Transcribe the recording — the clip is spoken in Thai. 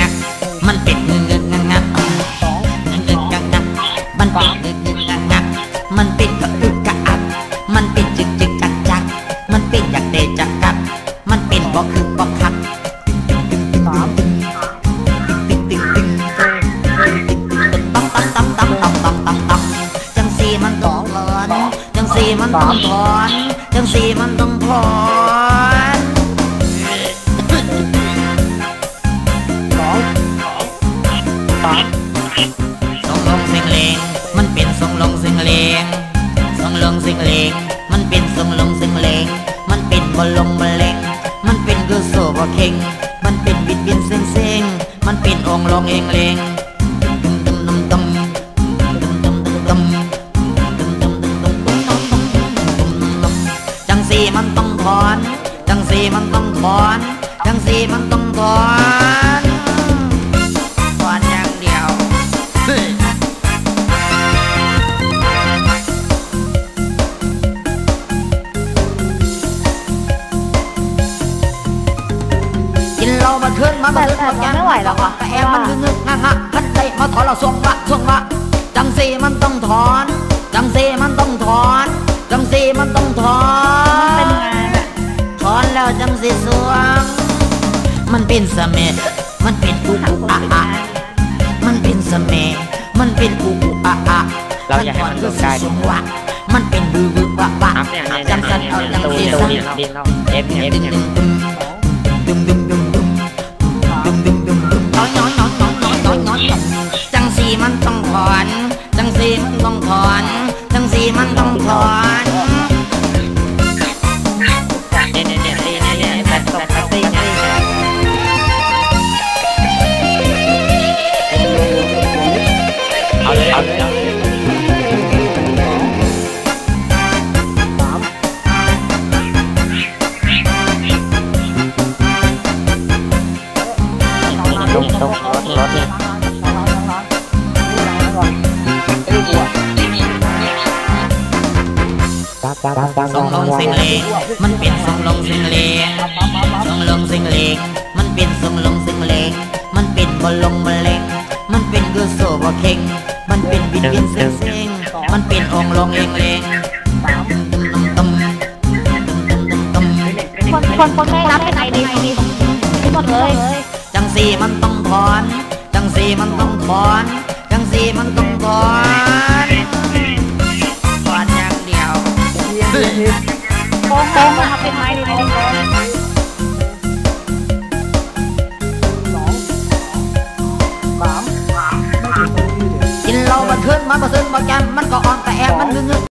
งักมันเป็นเงือกเงือกงักเงือกงักงักมันเปอนเงือกเงือกงักมันเป็นกระอึกกระอักมันเป็นจึกจึกจักจักมันเป็นอยากเตะจักกับมันเป็นบอกคือบ่คักจังสีมันต้องถอนจังสีมันต้องถอนจังสีมันต้องถอน ก็เข่ง มันเป็นบิดเบียนเซ็งเซ็งมันเป็นองลองเองเลงจังสีมันต้องถอน จังสีมันต้องถอน จังสีมันต้องถอน กินเหล้ามาขึ้นมาบ่ขึ้นมาแกไม่ไหวหรอกอะกระแอมมันงึกงึกงักงักมันเตะมาถอนเราสวงวะสวงวะจังสีมันต้องถอนจังสีมันต้องถอนจังสีมันต้องถอนเป็นไงแบบถอนแล้วจังสีสวง มันเป็นเสเมห์มันเป็นอุอุอะอะมันเป็นเสเมห์มันเป็นอุอุอะอะเราอยากให้มันลงได้สวงวะมันเป็นบือบือวะวะอัพเนี่ยเนี่ยจังสันเนี่ยเอาเนี่ยจังตูสีตูสันดินดินเราเอฟเอฟดึงเนี่ย มันต้องถอน ทรงลงสิงเลงมันเป็นทรงลงสิงเลงทรงลงสิงเลงมันเป็นทรงลงสิงเลงมันเป็นบอลลงบอลเลงมันเป็นกุโซบอเข่งมันเป็นบิดบินเซ็งเซ็งมันเป็นองลงเองเลงตึมตึมตึมตึมตึมตึมตึมคนคนคนไม่รับเป็นไอดีดีหมดเลย จังสีมันต้องถอน จังสีมันต้องถอน gì con con con học cái hai đi con con chín lâu mà thương, mà mà thương, mà chăm mắt có on em mắt ngưng ngưng.